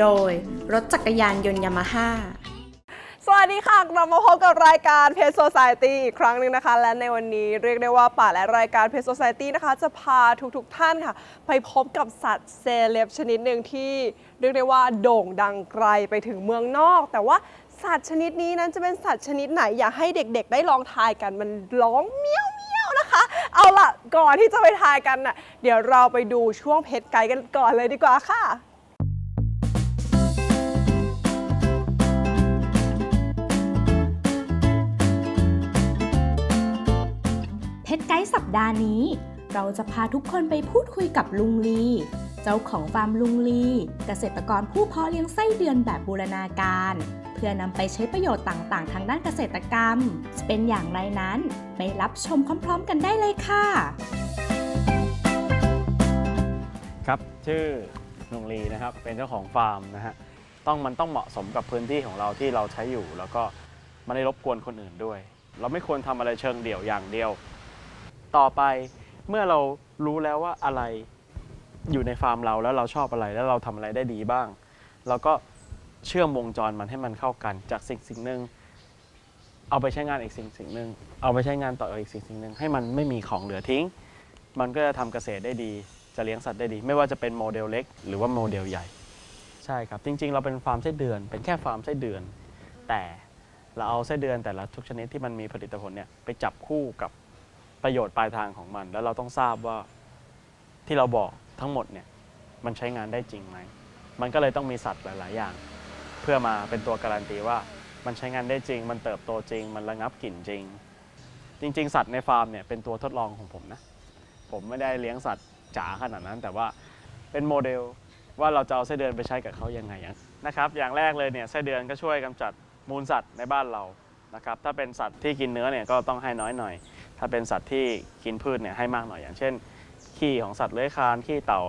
โดย รถจักรยานยนต์ยามาฮ่าสวัสดีค่ะกลับมาพบกับรายการเพ s โซ c i ตี้อีกครั้งหนึ่งนะคะ และในวันนี้เรียกได้ว่าป่าและรายการเพ s โซ c i ตี้นะคะ จะพาทุกๆทท่านค่ะ ไปพบกับสัตว์เซเลบชนิดหนึ่งที่เรียกได้ว่าโด่งดังไกลไปถึงเมืองนอก แต่ว่าสัตว์ชนิดนี้นั้นจะเป็นสัตว์ชนิดไหนอยากให้เด็กๆ ได้ลองทายกันมันร้องเมี้ยวเมี้ยวนะคะ เอาล่ะก่อนที่จะไปทายกันน่ะเดี๋ยวเราไปดูช่วงเพชรไกด์กันก่อนเลยดีกว่าค่ะ ดาห์นี้ เราจะพาทุกคนไปพูดคุยกับลุงลี เจ้าของฟาร์มลุงลี เกษตรกรผู้เพาะเลี้ยงไส้เดือนแบบบูรณาการ เพื่อนำไปใช้ประโยชน์ต่างๆ ทางด้านเกษตรกรรมจะเป็นอย่างไรนั้นไปรับชมพร้อม ๆ กันได้เลยค่ะ ครับชื่อลุงลีนะครับเป็นเจ้าของฟาร์มนะฮะต้องมันต้องเหมาะสมกับพื้นที่ของเราที่เราใช้อยู่ แล้วก็ไม่ได้รบกวนคนอื่นด้วย เราไม่ควรทำอะไรเชิงเดี่ยวอย่างเดียว ต่อไปเมื่อเรารู้แล้วว่าอะไรอยู่ในฟาร์มเราแล้วเราชอบอะไรแล้วเราทำอะไรได้ดีบ้าง เราก็เชื่อมวงจรมันให้มันเข้ากันจากสิ่งสิ่งหนึ่งเอาไปใช้งานอีกสิ่งสิ่งหนึ่งเอาไปใช้งานต่ออีกสิ่งสิ่งหนึ่งให้มันไม่มีของเหลือทิ้ง มันก็จะทำเกษตรได้ดี จะเลี้ยงสัตว์ได้ดี ไม่ว่าจะเป็นโมเดลเล็ก หรือว่าโมเดลใหญ่ ใช่ครับ จริง ๆ เราเป็นฟาร์มไส้เดือน เป็นแค่ฟาร์มไส้เดือน แต่เราเอาไส้เดือนแต่ละทุกชนิดที่มันมีผลิตผลเนี่ยไปจับคู่กับ ประโยชน์ปลายทางของมัน แล้วเราต้องทราบว่าที่เราบอกทั้งหมดเนี่ยมันใช้งานได้จริงไหม มันก็เลยต้องมีสัตว์หลาย ๆ อย่าง เพื่อมาเป็นตัวการันตีว่ามันใช้งานได้จริง มันเติบโตจริง มันระงับกลิ่นจริง จริง ๆ สัตว์ในฟาร์มเนี่ยเป็นตัวทดลองของผมนะ ผมไม่ได้เลี้ยงสัตว์จ๋าขนาดนั้น แต่ว่าเป็นโมเดลว่าเราจะเอาไส้เดือนไปใช้กับเขายังไงอะนะครับ อย่างแรกเลยเนี่ยไส้เดือนก็ช่วยกำจัดมูลสัตว์ในบ้านเรานะครับ ถ้าเป็นสัตว์ที่กินเนื้อเนี่ยก็ต้องให้น้อยหน่อย ถ้าเป็นสัตว์ที่กินพืชเนี่ยให้มากหน่อยอย่างเช่น ขี้ของสัตว์เลื้อยคลานขี้เต่า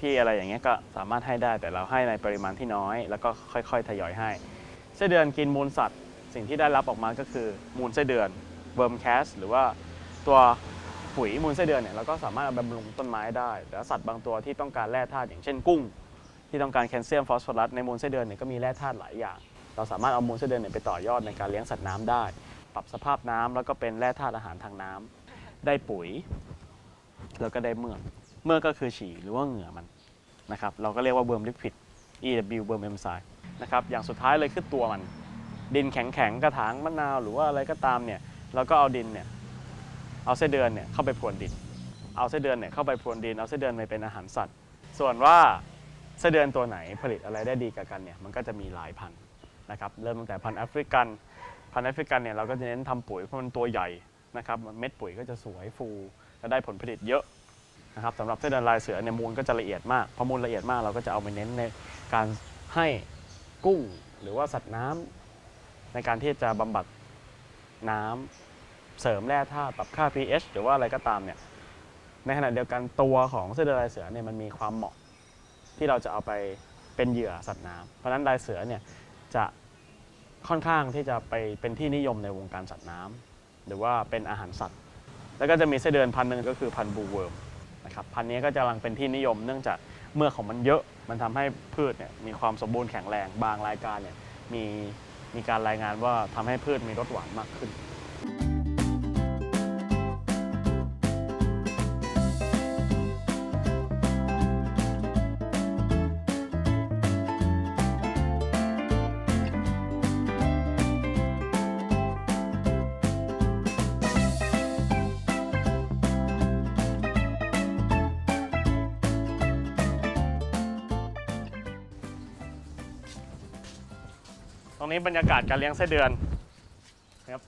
ที่อะไรอย่างเงี้ยก็สามารถให้ได้แต่เราให้ในปริมาณที่น้อย แล้วก็ค่อย ๆ ทยอยให้ไส้เดือนกินมูลสัตว์ สิ่งที่ได้รับออกมาก็คือมูลไส้เดือนเวิร์มแคสหรือว่าตัวปุ๋ยมูลไส้เดือนเนี่ยเราก็สามารถเอาไปบำรุงต้นไม้ได้แต่สัตว์บางตัวที่ต้องการแร่ธาตุอย่างเช่นกุ้ง ที่ต้องการแคลเซียมฟอสฟอรัสในมูลไส้เดือนเนี่ยก็มีแร่ธาตุหลายอย่าง เราสามารถเอามูลไส้เดือนเนี่ยไปต่อยอดในการเลี้ยงสัตว์น้ำได้ ปรับสภาพน้ำแล้วก็เป็นแร่ธาตุอาหารทางน้ำได้ปุ๋ย แล้วก็ได้เมือกเมือกก็คือฉี่หรือว่าเหงื่อมันนะครับเราก็เรียกว่าเบิร์มลิควิด EW เบิร์มเอนไซม์นะครับอย่างสุดท้ายเลยคือตัวมัน ดินแข็งๆกระถางมะนาวหรือว่าอะไรก็ตามเนี่ยเราก็เอาดินเนี่ยเอาไส้เดือนเนี่ยเข้าไปพรวนดิน เอาไส้เดือนเนี่ยเข้าไปพรวนดินเอาไส้เดือนไปเป็นอาหารสัตว์ ส่วนว่าไส้เดือนตัวไหนผลิตอะไรได้ดีกับกันเนี่ยมันก็จะมีหลายพันธุ์นะครับเริ่มตั้งแต่พันธุ์แอฟริกัน พันธุ์แอฟริกันเนี่ยเราก็จะเน้นทำปุ๋ยเพราะมันตัวใหญ่นะครับเม็ดปุ๋ยก็จะสวยฟูและได้ผลผลิตเยอะนะครับสำหรับไส้เดือนลายเสือเนี่ยมูลก็จะละเอียดมากพอมูลละเอียดมากเราก็จะเอาไปเน้นในการให้กุ้งหรือว่าสัตว์น้ำในการที่จะบำบัดน้ำเสริมแร่ธาตุปรับค่า pH หรือว่าอะไรก็ตามเนี่ยในขณะเดียวกันตัวของไส้เดือนลายเสือเนี่ยมันมีความเหมาะที่เราจะเอาไปเป็นเหยื่อสัตว์น้ำเพราะนั้นลายเสือเนี่ยจะ ค่อนข้างที่จะไปเป็นที่นิยมในวงการสัตว์น้ำหรือว่าเป็นอาหารสัตว์ แล้วก็จะมีไส้เดือนพันหนึ่งก็คือพันบูเวิร์มนะครับพันนี้ก็จะกำลังเป็นที่นิยมเนื่องจากเมื่อของมันเยอะมันทำให้พืชเนี่ยมีความสมบูรณ์แข็งแรงบางรายการเนี่ยมีมีการรายงานว่าทำให้พืชมีรสหวานมากขึ้น ตรงนี้บรรยากาศการเลี้ยงไส้เดือนครับ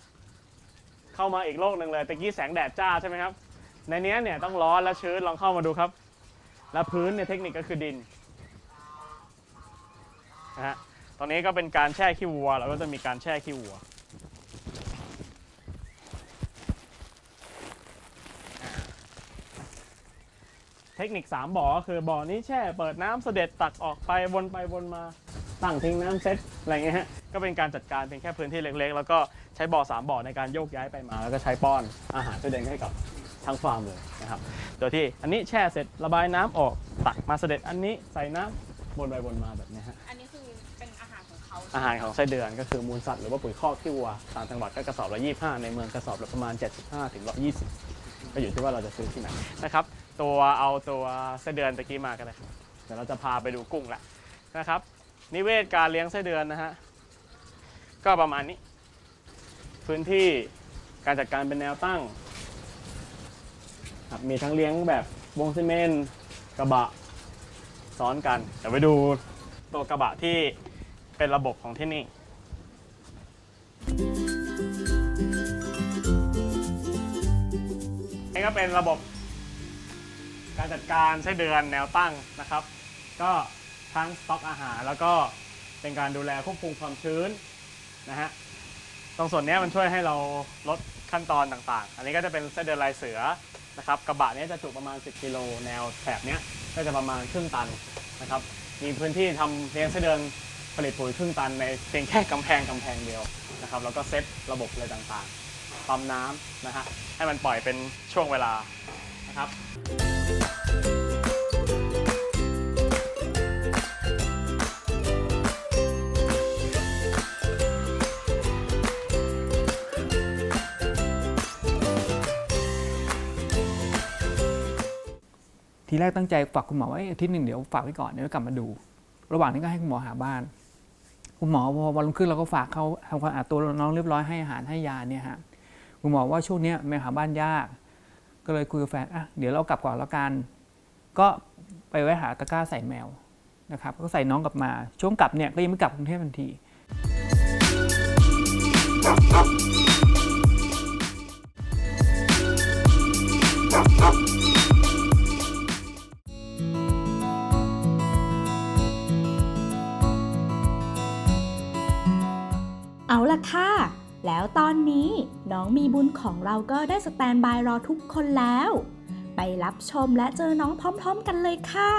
เข้ามาอีกโลกหนึ่งเลยตะกี้แสงแดดจ้าใช่ไหมครับ ในเนี้ยเนี่ยต้องร้อนและชื้นลองเข้ามาดูครับ และพื้นเนี่ยเทคนิคก็คือดินนะฮะตรงนี้ก็เป็นการแช่ขี้วัวเราก็จะมีการแช่ขี้วัวเทคนิค 3บ่อก็คือบ่อนี้แช่เปิดน้ำเสด็จตักออกไปวนไปวนมา ตั้งทิ้งน้ำเซ็ตอะไรเงี้ยฮะก็เป็นการจัดการเป็นแค่พื้นที่เล็ก ๆ แล้วก็ใช้บ่อ3บ่อในการโยกย้ายไปมา แล้วก็ใช้ป้อนอาหารเพื่อเดินให้กับทั้งฟาร์มเลยนะครับโดยที่อันนี้แช่เสร็จระบายน้ำออกตักมาเสด็จอันนี้ใส่น้ำวนไปวนมาแบบเนี้ยฮะ อันนี้คือเป็นอาหารของเขาอาหารของไส้เดือนก็คือมูลสัตว์หรือว่าปุ๋ยคอกที่วัวต่างจังหวัดก็กระสอบละ 25 ในเมืองกระสอบละประมาณ 75ถึง120 ก็อยู่ที่ว่าเราจะซื้อที่ไหนนะครับ ตัวเอาตัวไส้เดือนตะกี้มากันเลยเดี๋ยวเราจะพาไปดูกุ้งละนะครับ นิเวศการเลี้ยงไส้เดือนนะฮะ ก็ประมาณนี้ พื้นที่การจัดการเป็นแนวตั้งครับมีทั้งเลี้ยงแบบวงซีเมนต์กระบะซ้อนกัน เดี๋ยวไปดูตัวกระบะที่เป็นระบบของที่นี่นี่ก็เป็นระบบการจัดการไส้เดือนแนวตั้งนะครับ ก็ ทั้งสต็อกอาหาร แล้วก็เป็นการดูแลควบคุมความชื้นนะฮะตรงส่วนนี้มันช่วยให้เราลดขั้นตอนต่างๆ อันนี้ก็จะเป็นไส้เดือนลายเสือนะครับกระบะนี้จะจุประมาณ 10 กิโลแนวแถบเนี้ยก็จะประมาณครึ่งตันนะครับมีพื้นที่ทำเลี้ยงไส้เดือนผลิตปุ๋ยครึ่งตันในเพียงแค่กำแพงกำแพงเดียวนะครับแล้วก็เซตระบบอะไรต่างๆปั๊มน้ำนะฮะให้มันปล่อยเป็นช่วงเวลานะครับ ทีแรกตั้งใจฝากคุณหมอไว้อาทิตย์หนึ่งเดี๋ยวฝากไว้ก่อนเดี๋ยวกลับมาดู ระหว่างนี้ก็ให้คุณหมอหาบ้าน คุณหมอพอวันรุ่งขึ้นเราก็ฝากเขาทำความสะอาดตัวน้องเรียบร้อยให้อาหารให้ยาเนี่ยฮะคุณหมอว่าช่วงนี้แม่หาบ้านยาก ก็เลยคุยกับแฟนอะเดี๋ยวเรากลับก่อนแล้วกัน ก็ไปไว้หาตะกร้าใส่แมวนะครับก็ใส่น้องกลับมาช่วงกลับเนี่ยก็ยังไม่กลับกรุงเทพทันที มีบุญของเราก็ได้สแตนบายรอทุกคนแล้ว ไปรับชมและเจอน้องพร้อมๆกันเลยค่ะ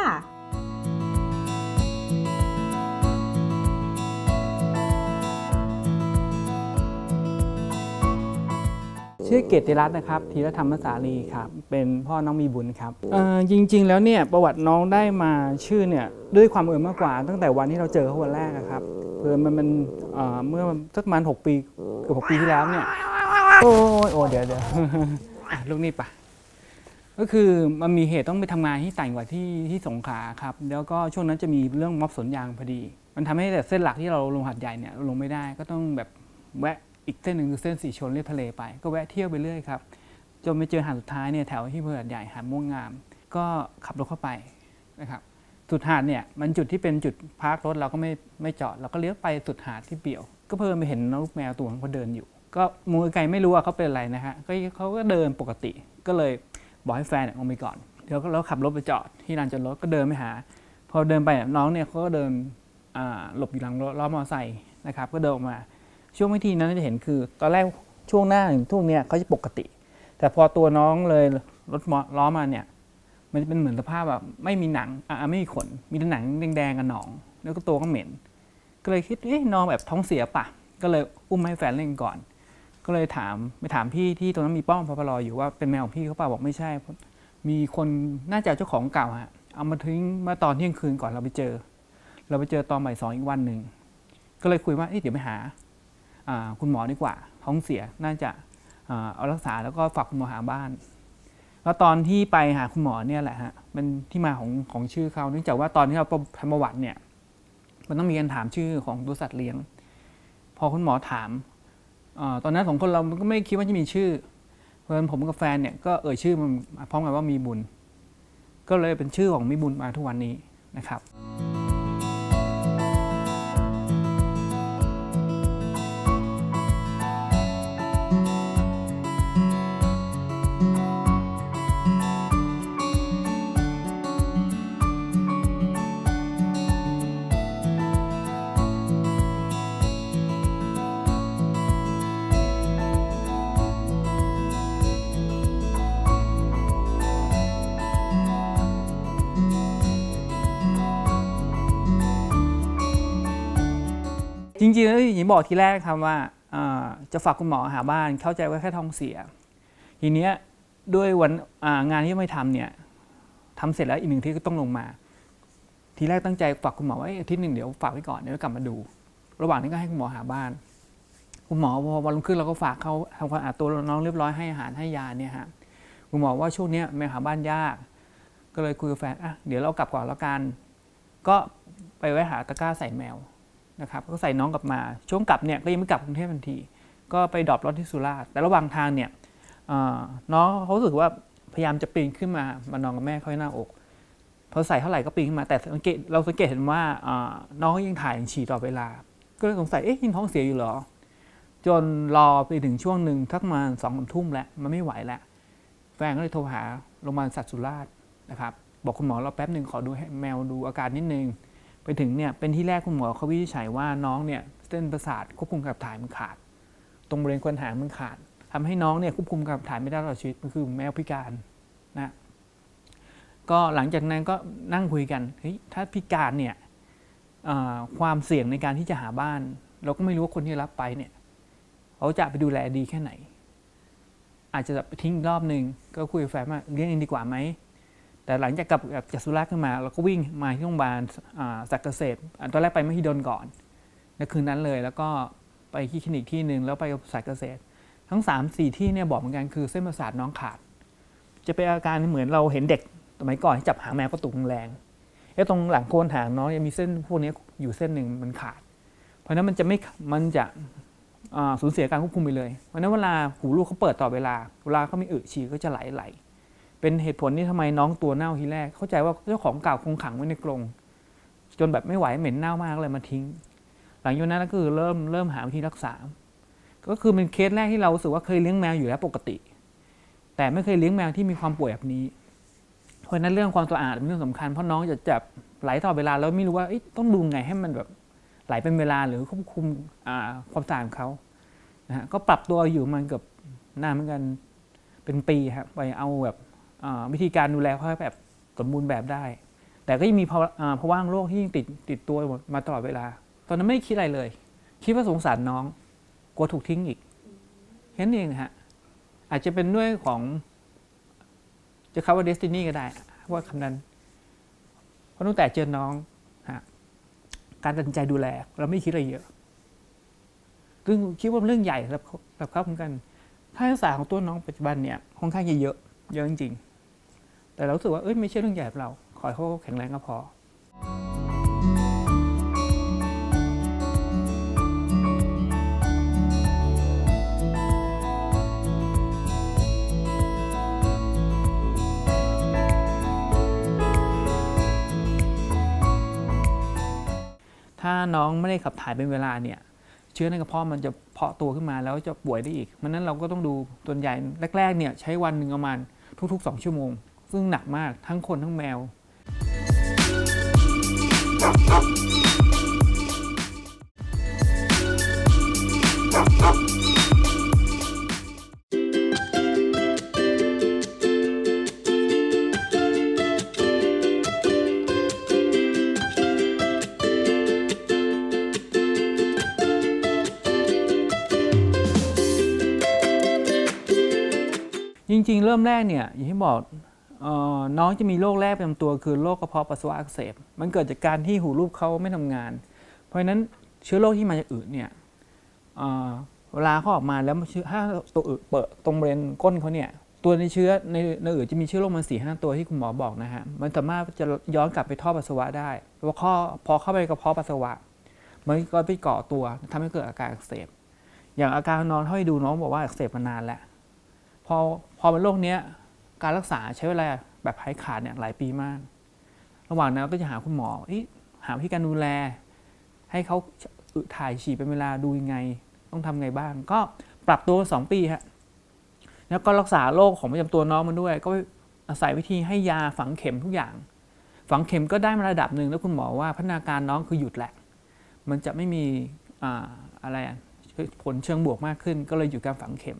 ชื่อเกติรัตน์นะครับธีรธรรมสาลีครับเป็นพ่อน้องมีบุญครับจริง ๆ แล้วเนี่ยประวัติน้องได้มาชื่อเนี่ยด้วยความเอิญมากกว่า ตั้งแต่วันที่เราเจอเขาวันแรกอะครับเอิญมันมันเมื่อสักประมาณ6ปีเกือบ6ปีที่แล้วเนี่ย โอ้ยโอ้เดี๋ยวเดี๋ยวอะลูกนี่ปะก็คือมันมีเหตุต้องไปทำงานที่ต่างจังหวัดที่ที่สงขลาครับ แล้วก็ช่วงนั้นจะมีเรื่องม็อบสวนยางพอดี มันทำให้แต่เส้นหลักที่เราลงหัดใหญ่เนี่ยเราลงไม่ได้ก็ต้องแบบแวะอีกเส้นหนึ่งคือเส้นสีชนเลียบทะเลไป ก็แวะเที่ยวไปเรื่อยครับจนไปเจอหาดสุดท้ายเนี่ยแถวที่อำเภอหาดใหญ่หาดม่วงงาม ก็ขับรถเข้าไปนะครับสุดหาดเนี่ยมันจุดที่เป็นจุดพาร์ครถเราก็ไม่ไม่จอด เราก็เลี้ยวไปสุดหาดที่เปี่ยว ก็เพิ่มไปเห็นน้องลูกแมวตัวนึงเขาเดินอยู่ ก็มอไกลไม่รู้ว่าเขาเป็นอะไรนะฮะก็เขาก็เดินปกติก็เลยบอกให้แฟนเนี่ยลงไปก่อนเดี๋ยวเราขับรถไปจอดที่ลานจอดรถก็เดินไปหา พอเดินไปน้องเนี่ยเขาก็เดินหลบอยู่หลังรถล้อมอเตอร์ไซค์นะครับก็เดินออกมาช่วงวิธีนั้นจะเห็นคือ ตอนแรกช่วงหน้าถึงช่วงเนี้ยเขาจะปกติ แต่พอตัวน้องเลยรถล้อมาเนี่ยมันจะเป็นเหมือนสภาพแบบไม่มีหนังอ่าไม่มีขนมีแต่หนังแดงๆกับหนอง แล้วก็ตัวก็เหม็น ก็เลยคิดเอ๊ะน้องแบบท้องเสียปะก็เลยอุ้มให้แฟนเล่นก่อน ก็เลยถามไปถามพี่ที่ตรงนั้นมีป้อมพปลอยู่ว่าเป็นแมวของพี่เขาเปล่าบอกไม่ใช่ มีคนน่าจะเจ้าของเก่าฮะเอามาทิ้งมื่อตอนเที่ยงคืนก่อนเราไปเจอ เราไปเจอตอนบ่ายสองอีกวันหนึ่งก็เลยคุยว่าเอ๊ะเดี๋ยวไปหาคุณหมอดีกว่า ท้องเสียน่าจะเอารักษาแล้วก็ฝากคุณหมอหาบ้าน แล้วตอนที่ไปหาคุณหมอเนี่ยแหละฮะเป็นที่มาของของชื่อเขาเนื่องจากว่าตอนที่เราทำประวัติเนี่ย มันต้องมีการถามชื่อของตัวสัตว์เลี้ยง พอคุณหมอถาม ตอนนั้นสองคนเราก็ไม่คิดว่าจะมีชื่อ เพราะฉะนั้นผมกับแฟนเนี่ยก็เอ่ยชื่อมันพร้อมกันว่ามีบุญ ก็เลยเป็นชื่อของมีบุญมาทุกวันนี้นะครับ จริงๆแล้วหญิงบอกทีแรกครับว่าจะฝากคุณหมอหาบ้านเข้าใจว่าแค่ท้องเสีย ทีเนี้ยด้วยวันงานที่ไม่ทำเนี่ยทำเสร็จแล้วอีกหนึ่งที่ก็ต้องลงมา ทีแรกตั้งใจฝากคุณหมอไว้อาทิตย์หนึ่งเดี๋ยวฝากไว้ก่อนเดี๋ยวกลับมาดู ระหว่างนี้ก็ให้คุณหมอหาบ้าน คุณหมอพอวันรุ่งขึ้นเราก็ฝากเขาทำความสะอาดตัวน้องเรียบร้อยให้อาหารให้ยาเนี่ยฮะคุณหมอว่าช่วงเนี้ยแม่หาบ้านยาก ก็เลยคุยกับแฟนอะเดี๋ยวเรากลับก่อนแล้วกัน ก็ไปไว้หาตะกร้าใส่แมว นะครับก็ใส่น้องกลับมาช่วงกลับเนี่ยก็ยังไม่กลับกรุงเทพทันที ก็ไปดรอปรถที่สุราษฎร์แต่ระหว่างทางเนี่ยน้องเขารู้สึกว่าพยายามจะปีนขึ้นมามานอนกับแม่เขาหน้าอกพอใส่เท่าไหร่ก็ปีนขึ้นมาแต่สังเกตเราสังเกตเห็นว่าน้องเขายังถ่ายยังฉี่ตลอดเวลา ก็เลยสงสัยเอ๊ะยังท้องเสียอยู่เหรอ จนรอไปถึงช่วงหนึ่งทักมาสองทุ่มแล้วมันไม่ไหวแล้วแฟนก็เลยโทรหาโรงพยาบาลสัตว์สุราษฎร์นะครับบอกคุณหมอเราแป๊บหนึ่งขอดูให้แมวดูอาการนิดนึง ไปถึงเนี่ยเป็นที่แรกคุณหมอเขาวินิจฉัยว่าน้องเนี่ยเส้นประสาทควบคุมกับถ่ายมันขาด ตรงบริเวณควนหางมันขาดทำให้น้องเนี่ยควบคุมกับถ่ายไม่ได้ตลอดชีวิตมันคือแมวพิการนะก็หลังจากนั้นก็นั่งคุยกันเฮ้ยถ้าพิการเนี่ยความเสี่ยงในการที่จะหาบ้าน เราก็ไม่รู้ว่าคนที่รับไปเนี่ยเขาจะไปดูแลดีแค่ไหน อาจจะไปทิ้งรอบหนึ่งก็คุยกับแฟนว่าเลี้ยงเองดีกว่าไหม แต่หลังจากกลับจากสุราษฎร์ขึ้นมาเราก็วิ่งมาที่โรงพยาบาลสักเกษตรอ่าตอนแรกไปมหิดลก่อนในคืนนั้นเลย แล้วก็ไปที่คลินิกที่หนึ่งแล้วไปกับสักเกษตร ทั้ง 3 4 ที่เนี่ยบอกเหมือนกันคือเส้นประสาทน้องขาด จะเป็นอาการเหมือนเราเห็นเด็กสมัยก่อนที่จับหางแมวก็ตุกแรงไอ้ตรงหลังโคนหางน้องยังมีเส้นพวกนี้อยู่เส้นหนึ่งมันขาด เพราะนั้นมันจะไม่มันจะสูญเสียการควบคุมไปเลย เพราะนั้นเวลาหูลูกเขาเปิดต่อเวลา เวลาเขามีอึฉี่ก็จะไหลไหล เป็นเหตุผลที่ทำไมน้องตัวเน่าทีแรก เข้าใจว่าเจ้าของเก่าคงขังไว้ในกรงจนแบบไม่ไหวเหม็นเน่ามากเลยมาทิ้ง หลังจากนั้นก็คือเริ่มเริ่มหาวิธีรักษา ก็คือเป็นเคสแรกที่เราสึกว่าเคยเลี้ยงแมวอยู่แล้วปกติ แต่ไม่เคยเลี้ยงแมวที่มีความป่วยแบบนี้ เพราะนั้นเรื่องความสะอาดเป็นเรื่องสำคัญเพราะน้องจะจับไหลตลอดเวลาแล้วไม่รู้ว่าต้องดูไงให้มันแบบไหลเป็นเวลาหรือควบคุมความสะอาดของเขานะฮะก็ปรับตัวอยู่มันเกือบนานเหมือนกันเป็นปีครับไปเอาแบบ วิธีการดูแลเขาแบบสมบูรณ์แบบได้ แต่ก็ยังมีภาวะอ่าภาวะโรคที่ยังติดติดตัวมาตลอดเวลา ตอนนั้นไม่คิดอะไรเลย คิดว่าสงสารน้อง กลัวถูกทิ้งอีกแค่นั้นเองนะฮะอาจจะเป็นด้วยของจะคำว่าเดสตินีก็ได้ ว่าคำนั้น เพราะตั้งแต่เจอน้องฮะการตัดสินใจดูแล เราไม่คิดอะไรเยอะซึ่งคิดว่าเรื่องใหญ่สำหรับเขาสำหรับเขาเหมือนกัน ค่ารักษาของตัวน้องปัจจุบันเนี่ยค่อนข้างจะเยอะ เยอะจริงๆ แต่เราสึกว่าเอ้ยไม่ใช่เรื่องใหญ่เรา ขอให้เขาแข็งแรงก็พอถ้าน้องไม่ได้ขับถ่ายเป็นเวลาเนี่ย เชื้อในกระเพาะมันจะเพาะตัวขึ้นมาแล้วจะป่วยได้อีกมันนั้นเราก็ต้องดูตัวใหญ่แรกๆเนี่ยใช้วันหนึ่งประมาณทุกๆ 2 ชั่วโมง ซึ่งหนักมากทั้งคนทั้งแมว จริงๆ เริ่มแรกเนี่ยอย่างที่บอก น้องจะมีโรคแรกประจำตัวคือโรคกระเพาะปัสสาวะอักเสบ มันเกิดจากการที่หูรูปเขาไม่ทำงาน เพราะฉะนั้นเชื้อโรคที่มาจากอึเนี่ยเเวลาเขาออกมาแล้วถ้าตัวอึเปิดตรงบริเวณก้นเขาเนี่ยตัวในเชื้อในในอึจะมีเชื้อโรคมันสี่ห้าตัวที่คุณหมอบอกนะฮะมันสามารถจะย้อนกลับไปท่อปัสสาวะได้พราะข้อพอเข้าไปกระเพาะปัสสาวะมันก็ไปเกาะตัวทำให้เกิดอาการอักเสบ อย่างอาการนอนให้ดูน้องบอกว่าอักเสบมานานแล้วพอพอเป็นโรคเนี้ย การรักษาใช้เวลาแบบหายขาดเนี่ยหลายปีมาก ระหว่างนั้นก็จะหาคุณหมอหาวิธีการดูแล ให้เขาอึถ่ายฉี่เป็นเวลาดูยังไง ต้องทำไงบ้าง ก็ปรับตัว 2 ปีฮะแล้วก็รักษาโรคของประจำตัวน้องมันด้วย ก็อาศัยวิธีให้ยาฝังเข็มทุกอย่าง ฝังเข็มก็ได้มาระดับหนึ่งแล้วคุณหมอว่าพัฒนาการน้องคือหยุดแหละ มันจะไม่มีออะไรผลเชิงบวกมากขึ้น ก็เลยหยุดการฝังเข็ม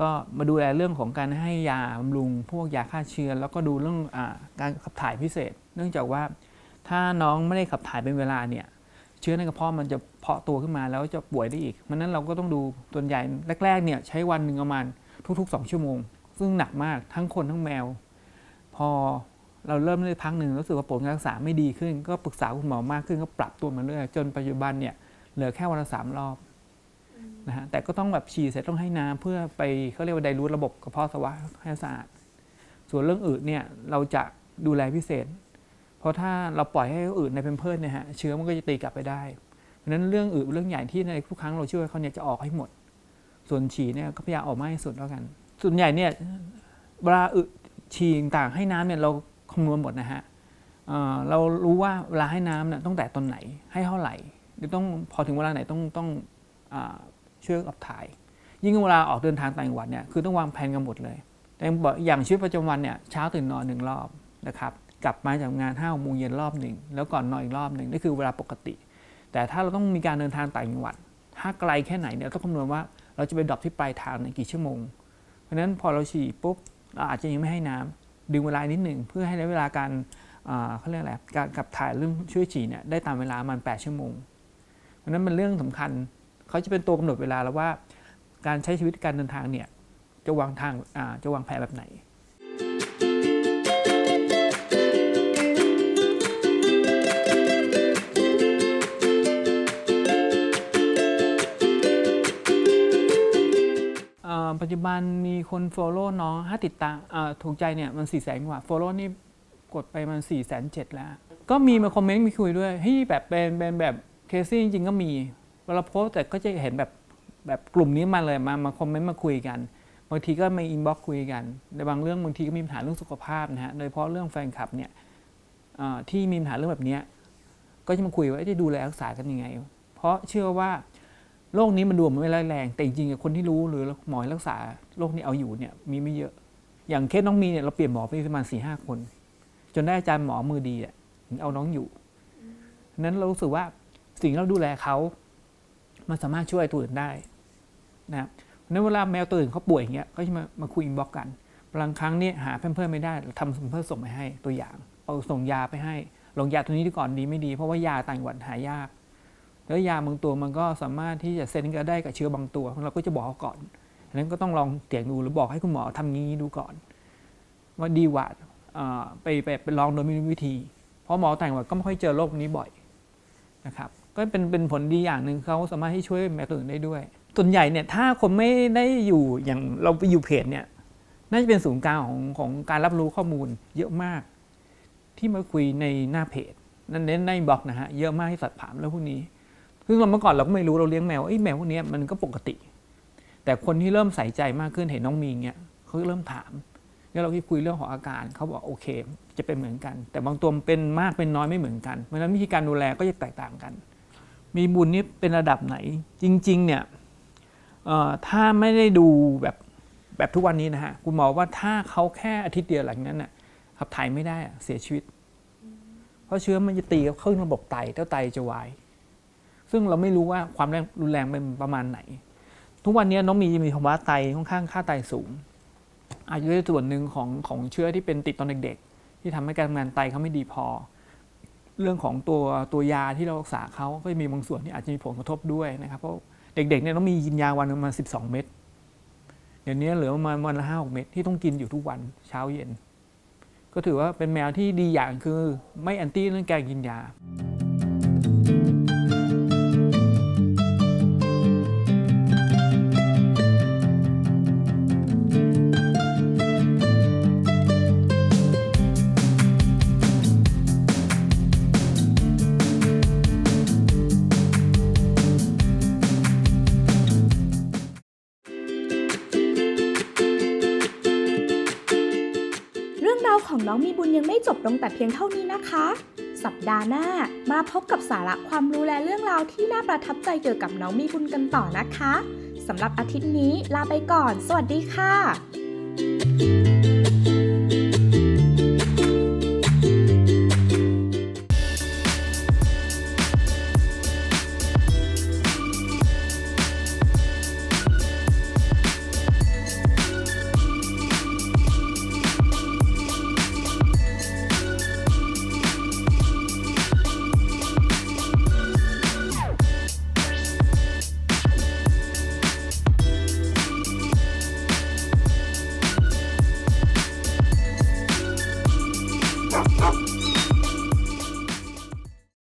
ก็มาดูแลเรื่องของการให้ยาบำรุงพวกยาฆ่าเชื้อแล้วก็ดูเรื่องอการขับถ่ายพิเศษ เนื่องจากว่าถ้าน้องไม่ได้ขับถ่ายเป็นเวลาเนี่ยเชื้อในกระเพาะมันจะเพาะตัวขึ้นมาแล้วจะป่วยได้อีกมันนั้นเราก็ต้องดูตัวใหญ่แรกๆเนี่ยใช้วันหนึ่งประมาณทุกๆ 2 ชั่วโมง ซึ่งหนักมากทั้งคนทั้งแมว พอเราเริ่มได้พักหนึ่งรู้สึกว่าผลการรักษาไม่ดีขึ้น ก็ปรึกษาคุณหมอมากขึ้นก็ปรับตัวมาเรื่อยจนปัจจุบันเนี่ยเหลือแค่วันละสามรอบ นะฮะแต่ก็ต้องแบบฉี่เสร็จต้องให้น้ำเพื่อไปเขาเรียกว่าไดรูทระบบกระเพาะสสาวะให้สะอาด ส่วนเรื่องอืดเนี่ยเราจะดูแลพิเศษ เพราะถ้าเราปล่อยให้เขาอืดในเพมเพิร์เนี่ยฮะเชื้อมันก็จะตีกลับไปได้ เพราะฉะนั้นเรื่องอืดเป็นเรื่องใหญ่ที่ในทุกครั้งเราช่วยเขาเนี่ยจะออกให้หมด ส่วนฉี่เนี่ยก็พยายามออกมากที่สุดแล้วกัน ส่วนใหญ่เนี่ยเวลาอึฉี่ต่างให้น้ำเนี่ยเราคำนวณหมดนะฮะเเรารู้ว่าเวลาให้น้ำเนี่ยต้องแต่ตอนไหนให้เท่าไหร่หรือต้องพอถึงเวลาไหนต้องต้อง ช่วยขับถ่าย ยิ่งเวลาออกเดินทางต่างจังหวัดเนี่ยคือต้องวางแผนกันหมดเลย แต่บอกอย่างชีวิตประจำวันเนี่ยเช้าตื่นนอนหนึ่งรอบนะครับกลับมาจากงานห้าโมงเย็นรอบหนึ่งแล้วก่อนนอนอีกรอบหนึ่งนี่คือเวลาปกติ แต่ถ้าเราต้องมีการเดินทางต่างจังหวัดถ้าไกลแค่ไหนเนี่ยต้องคำนวณว่าเราจะไปดรอปที่ปลายทางในกี่ชั่วโมง เพราะฉะนั้นพอเราฉี่ปุ๊บเราอาจจะยังไม่ให้น้ำดึงเวลานิดหนึ่งเพื่อให้ได้เวลาการเขาเรียกอะไรการขับถ่ายเรื่องช่วยฉี่เนี่ยได้ตามเวลามัน 8 ชั่วโมง เพราะนั้นมันเรื่องสำคัญ เขาจะเป็นตัวกำหนดเวลาแล้วว่า การใช้ชีวิตการเดินทางเนี่ยจะวางทางจะวางแผนแบบไหนปัจจุบันมีคน follow น้องถ้าติดตามถูกใจเนี่ยมัน4ี่แสนกว่า follow นี่กดไปมัน4ี่แสนเจ็ดแล้ว ก็มีมาคอมเมนต์มีคุยด้วยเฮ้ยแบบเป็นเป็นแบบเคซี่จริงๆก็มี เวลาโพสแต่ก็จะเห็นแบบแบบกลุ่มนี้มาเลยมามาคอมเมนต์มาคุยกันบางทีก็มาอินบ็อกซ์คุยกันในบางเรื่องบางทีก็มีปัญหาเรื่องสุขภาพนะฮะโดยเฉพาะเรื่องแฟนคลับเนี่ยที่มีปัญหาเรื่องแบบนี้ก็จะมาคุยว่าจะดูแลรักษากันยังไง เพราะเชื่อว่าโรคนี้มันดูเหมันไม่ร้ายแรง แต่จริงๆคนที่รู้หรือหมอรักษาโรคนี้เอาอยู่เนี่ยมีไม่เยอะ อย่างเคสน้องมีเนี่ยเราเปลี่ยนหมอไปประมาณสี่ห้าคน จนได้อาจารย์หมอมือดีอะถึงเอาน้องอยู่นั้นเรารู้สึกว่าสิ่งที่เราดูแลเขา มันสามารถช่วยตัวอื่นได้นะครับเพราะฉะนั้นเวลาแมวตัวอื่นเขาป่วยอย่างเงี้ยก็จะมามาคุยอินบ็อกกันบางครั้งเนี่ยหาเพื่อนๆไม่ได้เราทำเพื่อส่งไปให้ตัวอย่างเอาส่งยาไปให้ลงยาตัวนี้ดีก่อนดีไม่ดี เพราะว่ายาต่างจังหวัดหายาก แล้วยาบางตัวมันก็สามารถที่จะเซ็นก็ได้กับเชื้อบางตัว เราก็จะบอกเขาก่อนดังนั้นก็ต้องลองเสี่ยงดูหรือบอกให้คุณหมอทำงี้ดูก่อน ว่าดีกว่าไปไปไปลองโดยไม่รู้วิธี เพราะหมอต่างจังหวัดก็ไม่ค่อยเจอโรคนี้บ่อยนะครับ ก็เป็นเป็นผลดีอย่างหนึ่งเขาสามารถที่ช่วยแมวตัวอื่นได้ด้วย ส่วนใหญ่เนี่ยถ้าคนไม่ได้อยู่อย่างเราไปอยู่เพจเนี่ยน่าจะเป็นศูนย์กลางของของการรับรู้ข้อมูลเยอะมาก ที่มาคุยในหน้าเพจนั่นเน้นในบล็อกนะฮะเยอะมากที่สัตว์ผามแล้วพวกนี้ซึ่งเราเมื่อก่อนเราก็ไม่รู้เราเลี้ยงแมวไอ้แมวพวกนี้มันก็ปกติ แต่คนที่เริ่มใส่ใจมากขึ้นเห็นน้องมีเงี้ยเขาเริ่มถามแล้วเราที่คุยเรื่องของอาการเขาบอกโอเค จะเป็นเหมือนกัน แต่บางตัวเป็นมากเป็นน้อยไม่เหมือนกันเพราะฉะนั้นวิธีการดูแลก็จะแตกต่างกัน มีบุญนี่เป็นระดับไหน จริงๆเนี่ยถ้าไม่ได้ดูแบบแบบทุกวันนี้นะฮะคุณหมอว่าถ้าเขาแค่อาทิตย์เดียวหลังนั้นน่ะขับถ่ายไม่ได้อะเสียชีวิต เพราะเชื้อมันจะตีเครื่องระบบไตแล้วไตจะวาย ซึ่งเราไม่รู้ว่าความแรงรุนแรงเป็นประมาณไหน ทุกวันนี้น้องมีมีภาวะไตค่อนข้างค่าไตสูง อาจจะด้วยส่วนหนึ่งของของเชื้อที่เป็นติดตอนเด็กๆ ที่ทำให้การทำงานไตเขาไม่ดีพอ เรื่องของตัวตัวยาที่เรารักษาเขาก็จะมีบางส่วนที่อาจจะมีผลกระทบด้วยนะครับเพราะเด็กๆเนี่ยต้องมีกินยาวันประมาณ12 เม็ดเดี๋ยวนี้เหลือประมาณวันละห้าหกเม็ดที่ต้องกินอยู่ทุกวันเช้าเย็น ก็ถือว่าเป็นแมวที่ดีอย่างคือไม่แอนตี้เรื่องการกินยา ลงแต่เพียงเท่านี้นะคะ สัปดาห์หน้ามาพบกับสาระความรู้และเรื่องราวที่น่าประทับใจเกี่ยวกับน้องมีบุญกันต่อนะคะสำหรับอาทิตย์นี้ลาไปก่อน สวัสดีค่ะ